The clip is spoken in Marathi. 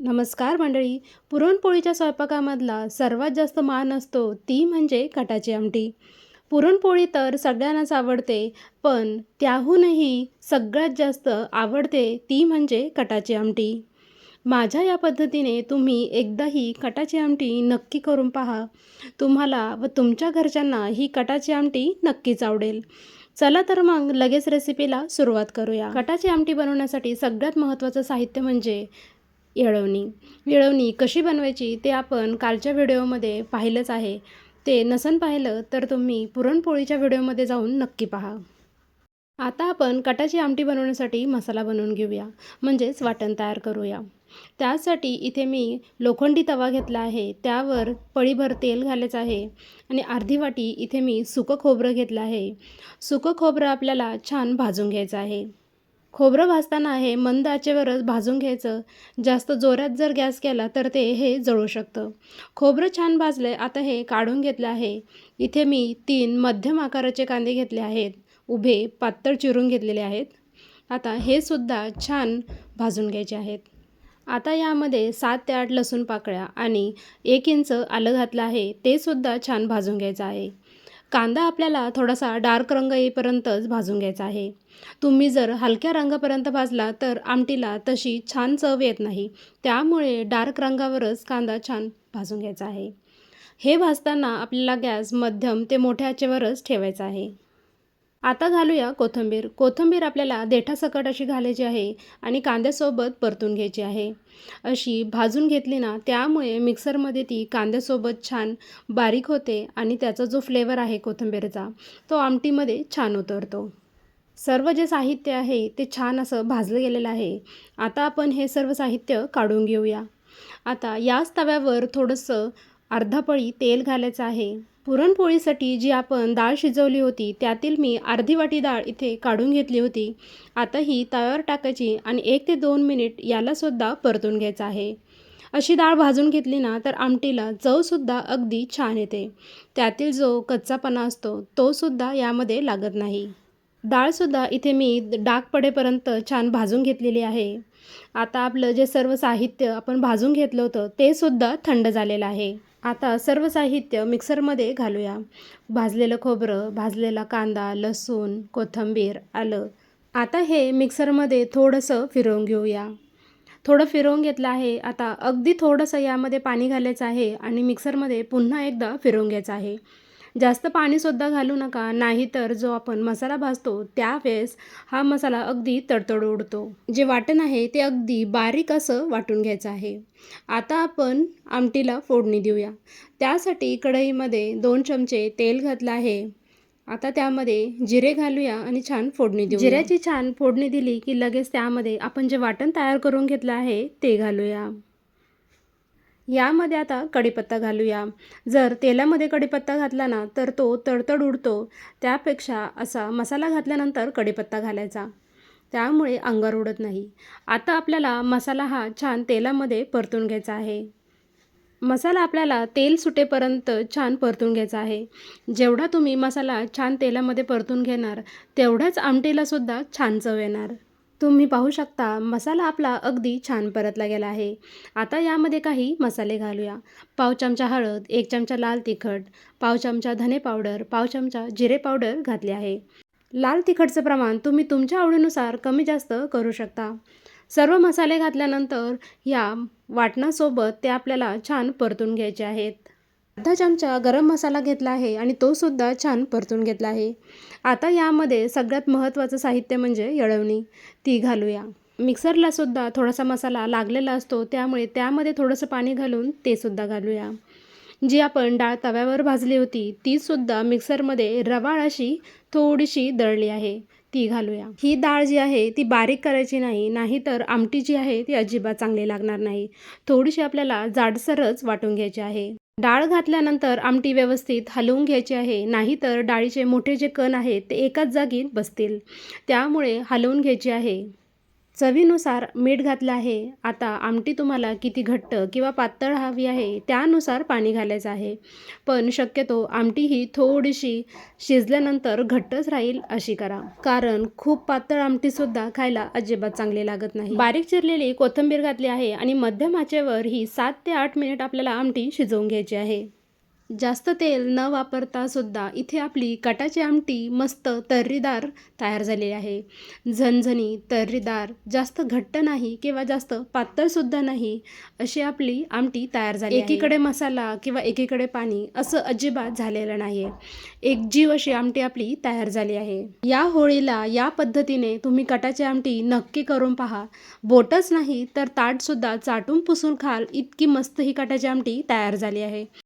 नमस्कार मंडळी पुरणपोळीच्या स्वयंपाकामधला सर्वात जास्त मान असतो ती म्हणजे कटाची आमटी. पुरणपोळी तर सगळ्यांनाच आवडते पण त्याहूनही सगळ्यात जास्त आवडते ती म्हणजे कटाची आमटी. माझ्या या पद्धतीने तुम्ही एकदाही कटाची आमटी नक्की करून पहा. तुम्हाला व तुमच्या घरच्यांना ही कटाची आमटी नक्कीच आवडेल. चला तर मग लगेच रेसिपीला सुरुवात करूया. कटाची आमटी बनवण्यासाठी सगळ्यात महत्त्वाचं साहित्य म्हणजे येळवणी. येळवणी कशी बनवायची ते आपण कालच्या व्हिडिओमध्ये पाहिलंच आहे. ते नसन पाहिलं तर तुम्ही पुरणपोळीच्या व्हिडिओमध्ये जाऊन नक्की पहा. आता आपण कटाची आमटी बनवण्यासाठी मसाला बनवून घेऊया म्हणजेच वाटण तयार करूया. त्यासाठी इथे मी लोखंडी तवा घेतला आहे त्यावर पळीभर तेल घालायचं आहे आणि अर्धी वाटी इथे मी सुकं खोबरं घेतलं आहे. सुकं खोबरं आपल्याला छान भाजून घ्यायचं आहे. खोबरं भाजताना हे मंद आचेवरच भाजून घ्यायचं. जास्त जोरात जर गॅस केला तर ते हे जळू शकतं. खोबरं छान भाजलं आता हे काढून घेतलं आहे. इथे मी तीन मध्यम आकाराचे कांदे घेतले आहेत. उभे पातळ चिरून घेतलेले आहेत. आता हे सुद्धा छान भाजून घ्यायचे आहेत. आता यामध्ये सात ते आठ लसूण पाकळ्या आणि एक इंच आलं घातलं आहे. ते सुद्धा छान भाजून घ्यायचं आहे. कांदा आपल्याला थोडासा डार्क रंग येईपर्यंतच भाजून घ्यायचा आहे. तुम्ही जर हलक्या रंगापर्यंत भाजला तर आमटीला तशी छान चव येत नाही. त्यामुळे डार्क रंगावरच कांदा छान भाजून घ्यायचा आहे. हे भाजताना आपल्याला गॅस मध्यम ते मोठ्या आचेवरच ठेवायचा आहे. आता घालूया कोथिंबीर. कोथिंबीर आपल्याला देठासकट अशी घालायची आहे आणि कांद्यासोबत परतून घ्यायची आहे. अशी भाजून घेतली ना त्यामुळे मिक्सरमध्ये ती कांद्यासोबत छान बारीक होते आणि त्याचा जो फ्लेवर आहे कोथिंबीरचा तो आमटीमध्ये छान उतरतो. सर्व जे साहित्य आहे ते छान असं भाजलं गेलेलं आहे. आता आपण हे सर्व साहित्य काढून घेऊया. आता याच तव्यावर थोडंसं अर्धा पळी तेल घालायचं आहे. पुरणपोळीसाठी जी आपण डाळ शिजवली होती त्यातील मी अर्धी वाटी डाळ इथे काढून घेतली होती. आता ही तव्यावर टाकायची आणि एक ते दोन मिनिट यालासुद्धा परतून घ्यायचं आहे. अशी डाळ भाजून घेतली ना तर आमटीला चवसुद्धा अगदी छान येते. त्यातील जो कच्चापणा असतो तोसुद्धा यामध्ये लागत नाही. डाळसुद्धा इथे मी डाग पडेपर्यंत छान भाजून घेतलेली आहे. आता आपलं जे सर्व साहित्य आपण भाजून घेतलं होतं ते सुद्धा थंड झालेलं आहे. आता सर्व साहित्य मिक्सरमध्ये घालूया. भाजलेलं खोबरं भाजलेला कांदा लसूण कोथिंबीर आलं. आता हे मिक्सरमध्ये थोडंसं फिरवून घेऊया. थोडं फिरवून घेतलं आहे. आता अगदी थोडंसं यामध्ये पाणी घालायचं आहे आणि मिक्सरमध्ये पुन्हा एकदा फिरवून घ्यायचं आहे. जास्त पाणीसुद्धा घालू नका नाहीतर जो आपण मसाला भाजतो त्यावेळेस हा मसाला अगदी तडतड उडतो. जे वाटण आहे ते अगदी बारीक असं वाटून घ्यायचं आहे. आता आपण आमटीला फोडणी देऊया. त्यासाठी कढईमध्ये दोन चमचे तेल घातलं आहे. आता त्यामध्ये जिरे घालूया आणि छान फोडणी देऊ जिऱ्याची छान फोडणी दिली की लगेच त्यामध्ये आपण जे वाटण तयार करून घेतलं आहे ते घालूया. यामध्ये आता कढीपत्ता घालूया. जर तेलामध्ये कढीपत्ता घातला ना तर तो तडतड उडतो. त्यापेक्षा असा मसाला घातल्यानंतर कढीपत्ता घालायचा. त्यामुळे अंगार उडत नाही. आता आपल्याला मसाला हा छान तेलामध्ये परतून घ्यायचा आहे. मसाला आपल्याला तेल सुटेपर्यंत छान परतून घ्यायचा आहे. जेवढा तुम्ही मसाला छान तेलामध्ये परतून घेणार तेवढ्याच आमटीलासुद्धा छान चव येणार. तुम्ही पाहू शकता मसाला आपला अगदी छान परतला गेला आहे. आता यामध्ये काही मसाले घालूया. पाव चमचा हळद एक चमचा लाल तिखट पाव चमचा धने पावडर पाव चमचा जिरे पावडर घातले आहे. लाल तिखटचं प्रमाण तुम्ही तुमच्या आवडीनुसार कमी जास्त करू शकता. सर्व मसाले घातल्यानंतर या वाटणासोबत ते आपल्याला छान परतून घ्यायचे आहेत. अर्धा चमचा गरम मसाला घेतला आहे आणि तो सुद्धा छान परतून घेतला आहे. आता यामध्ये सगळ्यात महत्त्वाचं साहित्य म्हणजे येळवणी. ती घालूया. मिक्सरलासुद्धा थोडासा मसाला लागलेला असतो त्यामुळे त्यामध्ये थोडंसं पाणी घालून ते सुद्धा घालूया. जी आपण डाळ तव्यावर भाजली होती तीसुद्धा मिक्सरमध्ये रवाळ अशी थोडीशी दळली आहे. ती घालूया. ही डाळ जी आहे ती बारीक करायची नाही नाहीतर आमटी जी आहे ती अजिबात चांगली लागणार नाही. थोडीशी आपल्याला जाडसरच वाटून घ्यायची आहे. डाळ घातल्यानंतर आमटी व्यवस्थित हलवून घ्यायची आहे. नाहीतर डाळीचे मोठे जे कण आहेत ते एकाच जागी बसतील. त्यामुळे हलवून घ्यायची आहे. चवीनुसार मीठ घातलं आहे. आता आमटी तुम्हाला किती घट्ट किंवा पातळ हवी आहे त्यानुसार पाणी घालायचं आहे. पण शक्यतो आमटी ही थोडीशी शिजल्यानंतर घट्टच राहील अशी करा. कारण खूप पातळ आमटीसुद्धा खायला अजिबात चांगली लागत नाही. बारीक चिरलेली कोथिंबीर घातली आहे आणि मध्यम आचेवर ही सात ते आठ मिनिट आपल्याला आमटी शिजवून घ्यायची आहे. जास्त तेल न वापरता सुद्धा इथे आपली कटाची आमटी मस्त तर्रीदार तयार झालेली आहे. झणझणी तर्रीदार जास्त घट्ट नाही किंवा जास्त पातळसुद्धा नाही अशी आपली आमटी तयार झाली एकीकडे मसाला किंवा एकीकडे पाणी असं अजिबात झालेलं नाही आहे एक जीव अशी आमटी आपली तयार झाली आहे. या होळीला या पद्धतीने तुम्ही कटाची आमटी नक्की करून पहा. बोटच नाही तर ताटसुद्धा चाटून पुसून खाल इतकी मस्त ही कटाची आमटी तयार झाली आहे.